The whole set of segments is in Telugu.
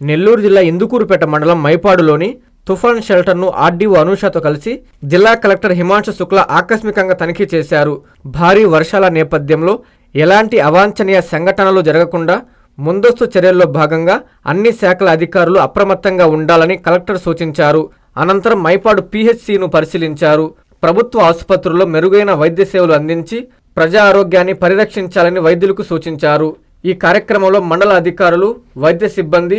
నెల్లూరు జిల్లా ఇందుకూరుపేట మండలం మైపాడులోని తుఫాన్ షెల్టర్ను ఆర్డీఓ అనూషతో కలిసి జిల్లా కలెక్టర్ హిమాంశు శుక్లా ఆకస్మికంగా తనిఖీ చేశారు. భారీ వర్షాల నేపథ్యంలో ఎలాంటి అవాంఛనీయ సంఘటనలు జరగకుండా ముందస్తు చర్యల్లో భాగంగా అన్ని శాఖల అధికారులు అప్రమత్తంగా ఉండాలని కలెక్టర్ సూచించారు. అనంతరం మైపాడు పీహెచ్సిను పరిశీలించారు. ప్రభుత్వ ఆసుపత్రుల్లో మెరుగైన వైద్య సేవలు అందించి ప్రజా ఆరోగ్యాన్ని పరిరక్షించాలని వైద్యులకు సూచించారు. ఈ కార్యక్రమంలో మండల అధికారులు వైద్య సిబ్బంది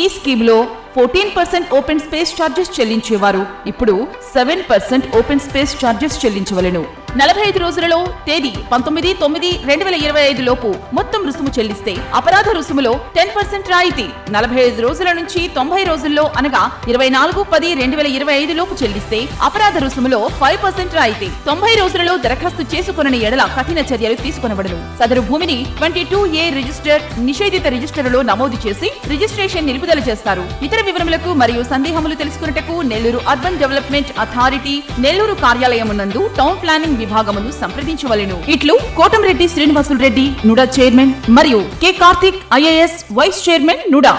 ఈ స్కీమ్లో fourteen percent open space charges చెల్లించేవారు. ఇప్పుడు seven percent open space charges చెల్లించవలెను. నలభై ఐదు రోజులలో తేదీ పంతొమ్మిది తొమ్మిది రెండు వేల ఇరవై ఐదు లోపు మొత్తం రుసుము చెల్లిస్తే అపరాధ రుసుములో టెన్ పర్సెంట్ రాయితీ. నలభై ఐదు రోజుల నుంచి తొంభై రోజుల్లో అనగా ఇరవై నాలుగు పది రెండు వేల ఇరవై ఐదు లోపు చెల్లిస్తే అపరాధ రుసుములో ఫైవ్ పర్సెంట్ రాయితీ. తొంభై రోజులలో దరఖాస్తు చేసుకున్న ఎడల కఠిన చర్యలు తీసుకొనబడను. సదరు భూమిని ట్వంటీ టూ ఏ రిజిస్టర్ నిషేధిత రిజిస్టర్లో నమోదు చేసి రిజిస్ట్రేషన్ నిలుపుదల చేస్తారు. ఇతర వివరములకు మరియు సందేహములు తెలుసుకున్నటకు Nellore urban development authority Nellore కార్యాలయమునందు town planning విభాగమును సంప్రదించవలెను. ఇట్లు కోటంరెడ్డి శ్రీనివాసులు రెడ్డి నుడా చైర్మన్ మరియు K Karthik IAS vice chairman NUDA